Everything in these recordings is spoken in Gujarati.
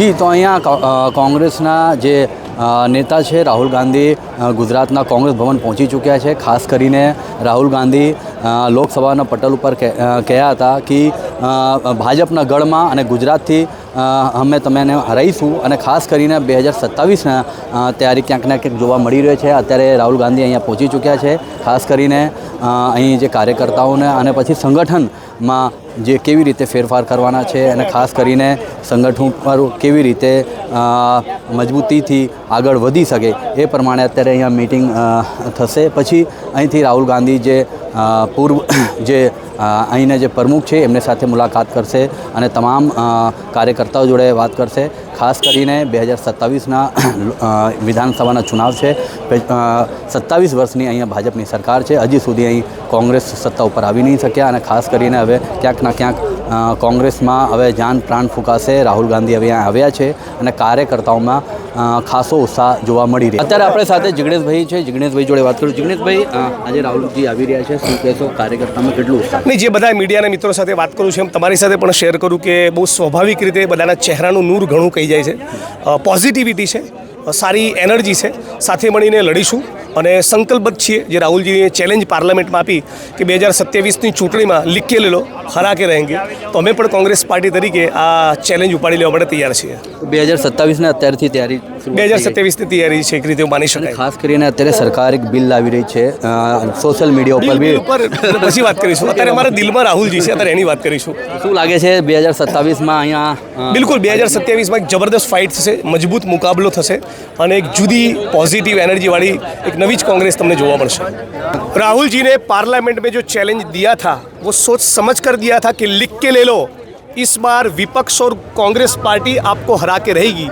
જી, તો અહીંયા કોંગ્રેસના જે નેતા છે રાહુલ ગાંધી ગુજરાતના કોંગ્રેસ ભવન પહોંચી ચૂક્યા છે. ખાસ કરીને રાહુલ ગાંધી લોકસભાના પટલ ઉપર કહે- કહ્યા હતા કે ભાજપના ગઢમાં અને ગુજરાતથી અમે તમેને હરાઈશું અને ખાસ કરીને બે હજાર સત્તાવીસના તૈયારી ક્યાંક ને ક્યાંક જોવા મળી રહ્યો છે. અત્યારે રાહુલ ગાંધી અહીંયા પહોંચી ચૂક્યા છે. ખાસ કરીને અહીં જે કાર્યકર્તાઓને અને પછી સંગઠનમાં જે કેવી રીતે ફેરફાર કરવાના છે અને ખાસ કરીને સંગઠન પર કેવી રીતે મજબૂતીથી આગળ વધી શકે એ પ્રમાણે અત્યારે અહીંયા મિટિંગ થશે. પછી અહીંથી રાહુલ ગાંધી જે પૂર્વ, જે અહીંના જે પ્રમુખ છે એમની સાથે મુલાકાત કરશે અને તમામ કાર્યકર્તાઓ જોડે વાત કરશે. ખાસ કરીને બે હજાર સત્તાવીસના વિધાનસભાના ચુનાવ છે. સત્તાવીસ વર્ષની અહીંયા ભાજપની સરકાર છે. હજી સુધી અહીં કોંગ્રેસ સત્તા ઉપર આવી નહીં શક્યા અને ખાસ કરીને હવે ક્યાંક ના ક્યાંક કોંગ્રેસમાં હવે જાન પ્રાણ ફૂંકાશે. રાહુલ ગાંધી હવે અહીંયા આવ્યા છે અને કાર્યકર્તાઓમાં ખાસો ઉત્સાહ જોવા મળી રહ્યો. અત્યારે આપણે સાથે જિગ્નેશભાઈ છે. જિગ્નેશભાઈ જોડે વાત કરું. જિગ્નેશભાઈ આજે રાહુલજી આવી રહ્યા છે. શું કહેશો? કાર્યકર્તામાં કેટલું ઉત્સાહ? નહીં, જે બધા મીડિયાના મિત્રો સાથે વાત કરું છું, એમ તમારી સાથે પણ શેર કરું કે બહુ સ્વાભાવિક રીતે બધાના ચહેરાનું નૂર ઘણું કહી જાય છે. પોઝિટિવિટી છે સારી એનર્જી છે. સાથે મળીને લડીશું. અને સંકલ્પબદ્ધ છીએ જે રાહુલજીએ ચેલેન્જ પાર્લામેન્ટમાં આપી કે બે હજાર સત્યાવીસની ચૂંટણીમાં કે લેલો હરા કે રહેંગે. તો અમે પણ કોંગ્રેસ પાર્ટી તરીકે આ ચેલેન્જ ઉપાડી લેવા માટે તૈયાર છીએ. બે હજાર સત્તાવીસને અત્યારથી તૈયારી બે હજાર સત્યાવીસની તૈયારી છે એક રીતે માની શકાય. ખાસ કરીને અત્યારે સરકાર એક બિલ લાવી રહી છે સોશિયલ મીડિયા ઉપર બી. પછી વાત કરીશું. અત્યારે અમારા દિલમાં રાહુલજી છે અત્યારે એની વાત કરીશું. શું લાગે છે બે હજાર સત્તાવીસમાં અહીંયા બિલકુલ બે હજાર સત્યાવીસમાં એક જબરદસ્ત ફાઇટ થશે મજબૂત મુકાબલો થશે અને એક જુદી પોઝિટિવ એનર્જીવાળી એક નવી જ કોંગ્રેસ તમને જોવા મળશે. રાહુલજીને પાર્લામેન્ટ મેં જો ચેલેન્જ દિયા થા वो सोच समझ कर दिया था कि लिख के ले लो इस बार विपक्ष और कांग्रेस पार्टी आपको हरा के रहेगी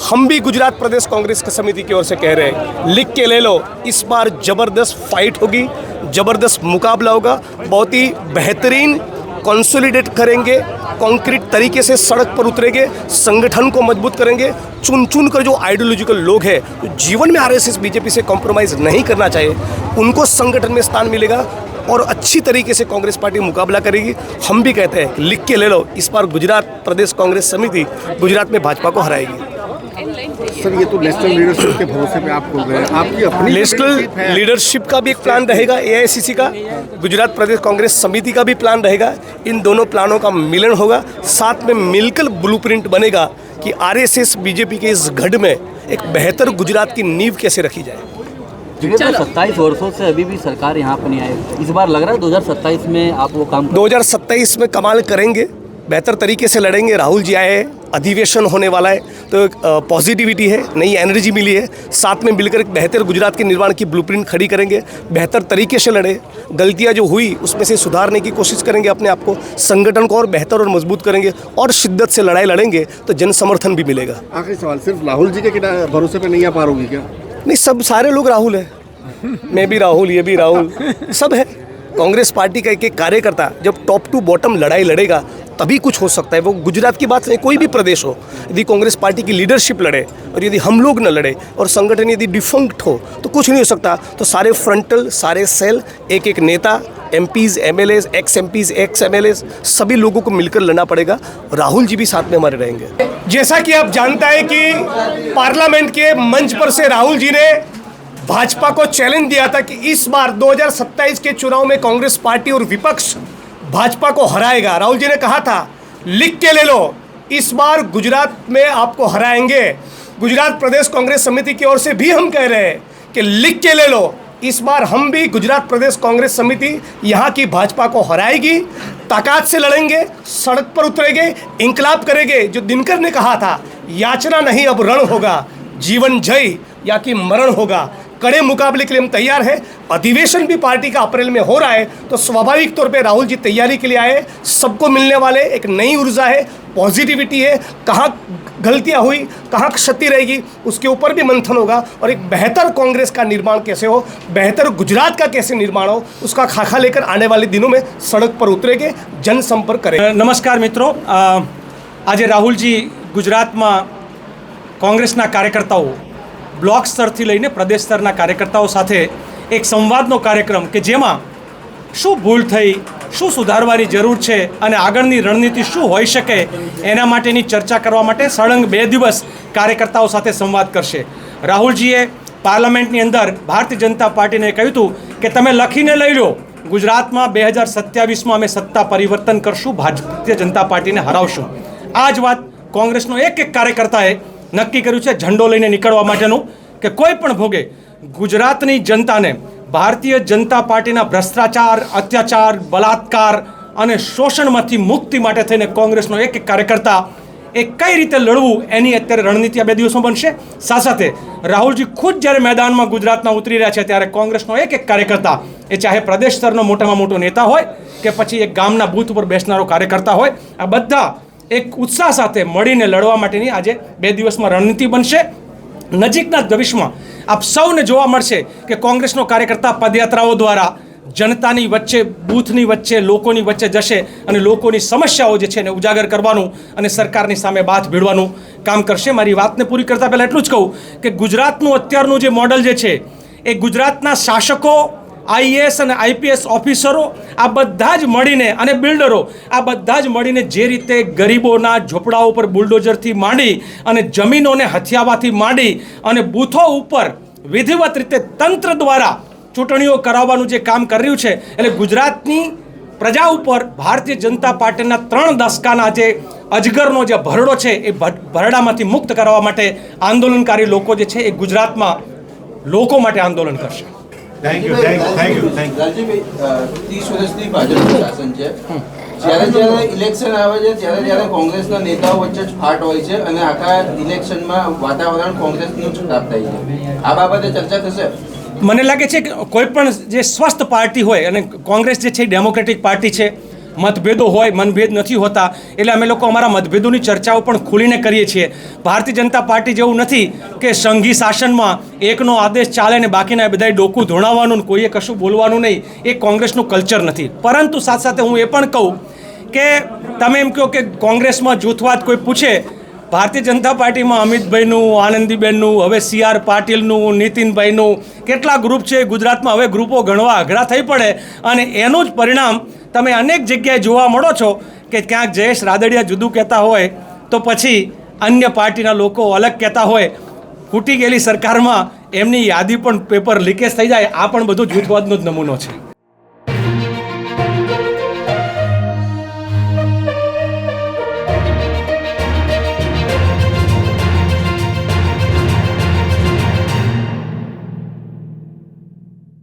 हम भी गुजरात प्रदेश कांग्रेस की समिति की ओर से कह रहे हैं, लिख के ले लो, इस बार ज़बरदस्त फाइट होगी, ज़बरदस्त मुकाबला होगा, बहुत ही बेहतरीन कंसोलिडेट करेंगे कॉन्क्रीट तरीके से सड़क पर उतरेंगे, संगठन को मज़बूत करेंगे चुन चुन कर जो आइडियोलॉजिकल लोग हैं, जो जीवन में आरएसएस बीजेपी से कॉम्प्रोमाइज़ नहीं करना चाहिए, उनको संगठन में स्थान मिलेगा और अच्छी तरीके से कांग्रेस पार्टी मुकाबला करेगी। हम भी कहते हैं, लिख के ले लो, इस बार गुजरात प्रदेश कांग्रेस समिति गुजरात में भाजपा को हराएगी। सर ये तो नेशनल लीडरशिप के भरोसे पे आप बोल रहे हैं। आपकी अपनी नेशनल लीडरशिप का भी एक प्लान रहेगा एआईसीसी का। गुजरात प्रदेश कांग्रेस समिति का भी प्लान रहेगा। इन दोनों प्लानों का मिलन होगा। साथ में मिलकर ब्लूप्रिंट बनेगा कि आरएसएस बीजेपी के इस गढ़ में एक बेहतर गुजरात की नींव कैसे रखी जाए। सत्ताईस वर्षों से अभी भी सरकार यहाँ पर नहीं आई। इस बार लग रहा है 2027 में आप वो काम 2027 में कमाल करेंगे। बेहतर तरीके से लड़ेंगे। राहुल जी आए अधिवेशन होने वाला है तो एक पॉजिटिविटी है नई एनर्जी मिली है। साथ में मिलकर एक बेहतर गुजरात के निर्माण की ब्लूप्रिंट खड़ी करेंगे। बेहतर तरीके से लड़े। गलतियाँ जो हुई उसमें से सुधारने की कोशिश करेंगे अपने आप को। संगठन को और बेहतर और मज़बूत करेंगे और शिद्दत से लड़ाई लड़ेंगे तो जन समर्थन भी मिलेगा। आखिरी सवाल सिर्फ़ राहुल जी के भरोसे पर नहीं आ पा रहोगी क्या? नहीं सब सारे लोग राहुल है। मैं भी राहुल ये भी राहुल सब है। कांग्रेस पार्टी का एक एक कार्यकर्ता जब टॉप टू बॉटम लड़ाई लड़ेगा तभी कुछ हो सकता है। वो गुजरात की बात नहीं कोई भी प्रदेश हो, यदि कांग्रेस पार्टी की लीडरशिप लड़े और यदि हम लोग न लड़े और संगठन यदि डिफंक्ट हो तो कुछ नहीं हो सकता। तो सारे फ्रंटल सारे सेल एक एक नेता MPs MLAs ex MPs ex MLAs सभी लोगों को मिलकर लड़ना पड़ेगा। राहुल जी भी साथ में हमारे रहेंगे। जैसा कि आप जानता है कि पार्लियामेंट के मंच पर से राहुल जी ने भाजपा को चैलेंज दिया था कि इस बार 2027 के चुनाव में कांग्रेस पार्टी और विपक्ष भाजपा को हराएगा। राहुल जी ने कहा था, लिख के ले लो। इस बार गुजरात में आपको हराएँगे। गुजरात प्रदेश कांग्रेस समिति की ओर से भी हम कह रहे हैं कि लिख के ले लो। इस बार हम भी गुजरात प्रदेश कांग्रेस समिति यहाँ की भाजपा को हराएगी। ताकत से लड़ेंगे, सड़क पर उतरेंगे, इंकलाब करेंगे, जो दिनकर ने कहा था, याचना नहीं, अब रण होगा। जीवन जय, या कि मरण होगा। कड़े मुकाबले के लिए हम तैयार हैं अधिवेशन भी पार्टी का अप्रैल में हो रहा है तो स्वाभाविक तौर पे राहुल जी तैयारी के लिए आए सबको मिलने वाले एक नई ऊर्जा है पॉजिटिविटी है कहाँ गलतियाँ हुई कहाँ क्षति रहेगी उसके ऊपर भी मंथन होगा और एक बेहतर कांग्रेस का निर्माण कैसे हो बेहतर गुजरात का कैसे निर्माण हो उसका खाखा लेकर आने वाले दिनों में सड़क पर उतरेंगे जनसंपर्क करेंगे નમસ્કાર મિત્રો અ, આજે રાહુલજી ગુજરાતમાં કોંગ્રેસના કાર્યકર્તાઓ બ્લોક સ્તરથી લઈને પ્રદેશ સ્તરના કાર્યકર્તાઓ સાથે એક સંવાદનો કાર્યક્રમ કે જેમાં શું ભૂલ થઈ, શું સુધારવાની જરૂર છે અને આગળની રણનીતિ શું હોઈ શકે એના માટેની ચર્ચા કરવા માટે સળંગ બે દિવસ કાર્યકર્તાઓ સાથે સંવાદ કરશે. રાહુલજીએ પાર્લામેન્ટની અંદર ભારતીય જનતા પાર્ટીને કહ્યું હતું કે તમે લખીને લઈ લો, ગુજરાતમાં બે હજાર સત્યાવીસમાં અમે સત્તા પરિવર્તન કરશું, ભારતીય જનતા પાર્ટીને હરાવશું. આ જ વાત કોંગ્રેસનો એક એક કાર્યકર્તાએ નક્કી કર્યું છે ઝંડો લઈને નીકળવા માટેનું કે કોઈ પણ ભોગે ગુજરાતની જનતાને ભારતીય જનતા પાર્ટીના ભ્રષ્ટાચાર, અત્યાચાર બલાત્કાર અને શોષણમાંથી મુક્તિ માટે થઈને કોંગ્રેસનો એક એક કાર્યકર્તા એ કઈ રીતે લડવું એની અત્યારે રણનીતિ આ બે દિવસો બનશે? સાથે સાથે રાહુલજી ખુદ જ્યારે મેદાનમાં ગુજરાતમાં ઉતરી રહ્યા છે ત્યારે કોંગ્રેસનો એક એક કાર્યકર્તા, એ ચાહે પ્રદેશ સ્તરનો મોટામાં મોટો નેતા હોય કે પછી એક ગામના બૂથ ઉપર બેસનારો કાર્યકર્તા હોય, આ બધા એક ઉત્સાહ સાથે મળીને લડવા માટેની આજે બે દિવસમાં રણનીતિ બનશે. નજીકના ભવિષ્યમાં આપ સૌને જોવા મળશે કે કોંગ્રેસનો કાર્યકર્તા પદયાત્રાઓ દ્વારા જનતાની વચ્ચે, બૂથની વચ્ચે, લોકોની વચ્ચે જશે અને લોકોની સમસ્યાઓ જે છે એને ઉજાગર કરવાનું અને સરકારની સામે બાથ ભીડવાનું કામ કરશે. મારી વાતને પૂરી કરતાં પહેલાં એટલું જ કહું કે ગુજરાતનું અત્યારનું જે મોડલ જે છે, એ ગુજરાતના શાસકો આઈએએસ અને આઈપીએસ ઓફિસરો આ બધા જ મળીને અને બિલ્ડરો આ બધા જ મળીને જે રીતે ગરીબોના ઝૂંપડાઓ ઉપર બુલડોઝરથી માંડી અને જમીનોને હથિયાવાથી માંડી અને બૂથો ઉપર વિધિવત રીતે તંત્ર દ્વારા ચૂંટણીઓ કરાવવાનું જે કામ કરી રહ્યું છે, એટલે ગુજરાતની પ્રજા ઉપર ભારતીય જનતા પાર્ટીના ત્રણ દશકાના જે અજગરનો જે ભરડો છે, એ ભરડામાંથી મુક્ત કરવા માટે આંદોલનકારી લોકો જે છે, એ ગુજરાતમાં લોકો માટે આંદોલન કરશે. Thank you thank you thank you thank you Laljibhai ત્રીસ વર્ષથી ભાજપનું શાસન છે. જ્યારે જ્યારે ઇલેક્શન આવે છે ત્યારે ત્યારે કોંગ્રેસના નેતાઓ વચ્ચે જ ફાટ હોય છે અને આખા ઇલેક્શનમાં વાતાવરણ કોંગ્રેસનું જ ખરાબ થાય છે. આ બાબતે ચર્ચા થશે? મને લાગે છે કે કોઈ પણ જે સ્વસ્થ પાર્ટી હોય અને કોંગ્રેસ જે છે એ ડેમોક્રેટિક પાર્ટી છે મતભેદો હોય, મનભેદ નથી હોતા. એટલે અમે લોકો અમારા મતભેદોની ચર્ચાઓ પણ ખુલીને કરીએ છીએ. ભારતીય જનતા પાર્ટી જેવું નથી કે સંઘી શાસનમાં એકનો આદેશ ચાલે ને બાકીના બધાય ડોકું ધોણાવવાનું કોઈએ કશું બોલવાનું નહીં. એ કોંગ્રેસનું કલ્ચર નથી. પરંતુ સાથે સાથે હું એ પણ કહું કે તમે એમ કહો કે કોંગ્રેસમાં જૂથવાદ કોઈ પૂછે ભારતીય જનતા પાર્ટીમાં અમિતભાઈનું, આનંદીબેનનું, હવે સી આર પાટીલનું, નીતિનભાઈનું કેટલા ગ્રુપ છે? ગુજરાતમાં હવે ગ્રુપો ગણવા અઘરા થઈ પડે અને એનું જ પરિણામ તમે અનેક જગ્યાએ જોવા મળો છો કે ક્યાંક જયેશ રાદડિયા જુદું કહેતા હોય તો પછી અન્ય પાર્ટીના લોકો અલગ કહેતા હોય. ફૂટી ગયેલી સરકારમાં એમની યાદી પણ પેપર લીકેજ થઈ જાય. આ પણ બધું જૂથવાદનો જ નમૂનો છે.